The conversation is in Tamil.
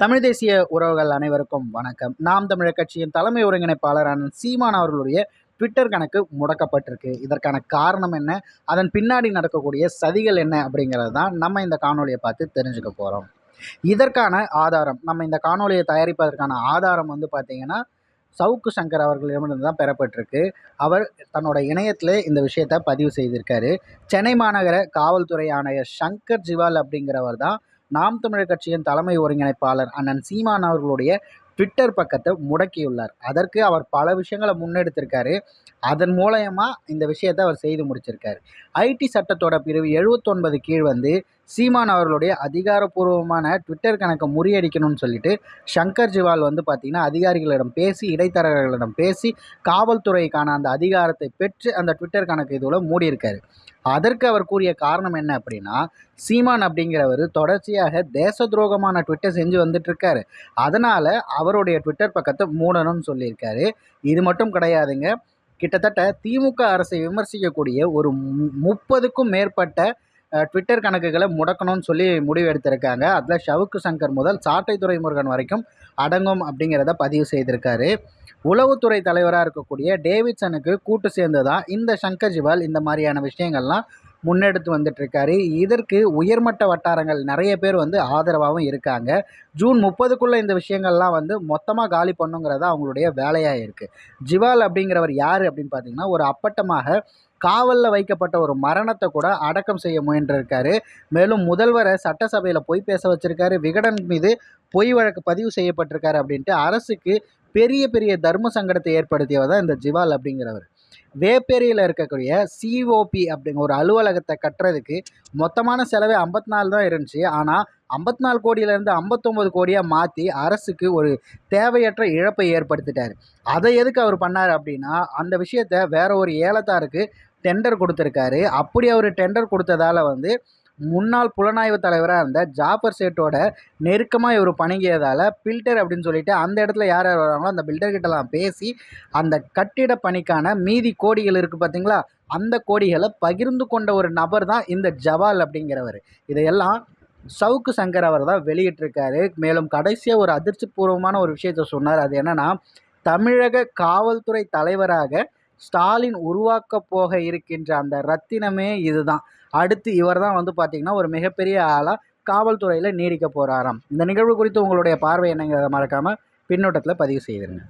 தமிழ் தேசிய உறவுகள் அனைவருக்கும் வணக்கம். நாம் தமிழர் கட்சியின் தலைமை ஒருங்கிணைப்பாளரான சீமான் அவர்களுடைய ட்விட்டர் கணக்கு முடக்கப்பட்டிருக்கு. இதற்கான காரணம் என்ன? அதன் பின்னாடி நடக்கக்கூடிய சதிகள் என்ன அப்படிங்கிறது தான் நம்ம இந்த காணொலியை பார்த்து தெரிஞ்சுக்க போகிறோம் இதற்கான ஆதாரம் நம்ம இந்த காணொலியை தயாரிப்பதற்கான ஆதாரம் வந்து பார்த்திங்கன்னா சவுக்கு சங்கர் அவர்களிடமிருந்து தான் பெறப்பட்டிருக்கு. அவர் தன்னோட இணையத்தில் இந்த விஷயத்தை பதிவு செய்திருக்காரு. சென்னை மாநகர காவல்துறை ஆணையர் சங்கர் ஜிவால் அப்படிங்கிறவர் தான் நாம் தமிழர் கட்சியின் தலைமை ஒருங்கிணைப்பாளர் அண்ணன் சீமான் அவர்களுடைய ட்விட்டர் பக்கத்தை முடக்கியுள்ளார். அதற்கு அவர் பல விஷயங்களை முன்னெடுத்திருக்காரு. அதன் மூலயமா இந்த விஷயத்தை அவர் செய்து முடிச்சிருக்காரு. ஐடி சட்டத்தோட பிரிவு எழுபத்தொன்பது கீழ் வந்து சீமான் அவர்களுடைய அதிகாரப்பூர்வமான ட்விட்டர் கணக்கை முறியடிக்கணும்னு சொல்லிட்டு சங்கர் ஜிவால் வந்து பார்த்திங்கன்னா அதிகாரிகளிடம் பேசி இடைத்தரகர்களிடம் பேசி காவல்துறைக்கான அந்த அதிகாரத்தை பெற்று அந்த ட்விட்டர் கணக்கு இதில் மூடியிருக்காரு. அதற்கு அவர் கூறிய காரணம் என்ன அப்படின்னா சீமான் அப்படிங்கிறவர் தொடர்ச்சியாக தேச துரோகமான ட்விட்டர் செஞ்சு வந்துட்டுருக்காரு. அதனால் அவருடைய ட்விட்டர் பக்கத்தை மூடணும்னு சொல்லியிருக்காரு. இது மட்டும் கிடையாதுங்க. கிட்டத்தட்ட திமுக அரசை விமர்சிக்கக்கூடிய ஒரு முப்பதுக்கும் மேற்பட்ட ட்விட்டர் கணக்குகளை முடக்கணும்னு சொல்லி முடிவு எடுத்திருக்காங்க. அதில் ஷவுக்கு சங்கர் முதல் சாட்டை துறைமுருகன் வரைக்கும் அடங்கும் அப்படிங்கிறத பதிவு செய்திருக்காரு. உளவுத்துறை தலைவராக இருக்கக்கூடிய டேவிட்சனுக்கு கூட்டு சேர்ந்து தான் இந்த சங்கர் ஜிவால் இந்த மாதிரியான விஷயங்கள்லாம் முன்னெடுத்து வந்துட்டுருக்காரு. இதற்கு உயர்மட்ட வட்டாரங்கள் நிறைய பேர் வந்து ஆதரவாகவும் இருக்காங்க. ஜூன் முப்பதுக்குள்ளே இந்த விஷயங்கள்லாம் வந்து மொத்தமாக காலி பண்ணுங்கிறத அவங்களுடைய வேலையாக இருக்குது ஜிவால் அப்படிங்கிறவர் யார் அப்படின்னு பார்த்தீங்கன்னா ஒரு அப்பட்டமாக காவலில் வைக்கப்பட்ட ஒரு மரணத்தை கூட அடக்கம் செய்ய முயன்றிருக்காரு. மேலும் முதல்வரை சட்டசபையில் போய் பேச வச்சிருக்காரு. விகடன் மீது பொய் வழக்கு பதிவு செய்யப்பட்டிருக்காரு அப்படின்ட்டு அரசுக்கு பெரிய பெரிய தர்ம சங்கடத்தை ஏற்படுத்தியவர் தான் இந்த ஜிவால் அப்படிங்கிறவர். வேப்பேரியில் இருக்கக்கூடிய சிஓபி அப்படிங்கிற ஒரு அலுவலகத்தை கட்டுறதுக்கு மொத்தமான செலவே ஐம்பத்தி நாலு தான் இருந்துச்சு. ஆனால் ஐம்பத்தி நாலு கோடியிலேருந்து ஐம்பத்தொம்போது கோடியாக மாற்றி அரசுக்கு ஒரு தேவையற்ற இழப்பை ஏற்படுத்திட்டார். அதை எதுக்கு அவர் பண்ணார் அப்படின்னா அந்த விஷயத்த வேற ஒரு ஏலத்தாருக்கு டெண்டர் கொடுத்துருக்காரு. அப்படி அவர் டெண்டர் கொடுத்ததால் வந்து முன்னாள் புலனாய்வு தலைவராக இருந்த ஜாஃபர் சேட்டோட நெருக்கமாக இவர் பணிங்கியதால் பில்டர் அப்படின்னு சொல்லிட்டு அந்த இடத்துல யார் யார் வராங்களோ அந்த பில்டர்கிட்டலாம் பேசி அந்த கட்டிட பணிக்கான மீதி கோடிகள் இருக்குது பார்த்தீங்களா அந்த கோடிகளை பகிர்ந்து கொண்ட ஒரு நபர் தான் இந்த ஜவால் அப்படிங்கிறவர். இதையெல்லாம் சவுக்கு சங்கர் அவர் தான் வெளியிட்டிருக்காரு. மேலும் கடைசியாக ஒரு அதிர்ச்சி பூர்வமான ஒரு விஷயத்த சொன்னார். அது என்னென்னா தமிழக காவல்துறை தலைவராக ஸ்டாலின் உருவாக்க போக இருக்கின்ற அந்த ரத்தினமே இதுதான். அடுத்து இவர் தான் வந்து பார்த்திங்கன்னா ஒரு மிகப்பெரிய ஆளாக காவல்துறையில் நீடிக்க போகிறாராம் இந்த நிகழ்வு குறித்து உங்களுடைய பார்வை என்னங்கிறத மறக்காமல் பின்னோட்டத்தில் பதிவு செய்திருங்க.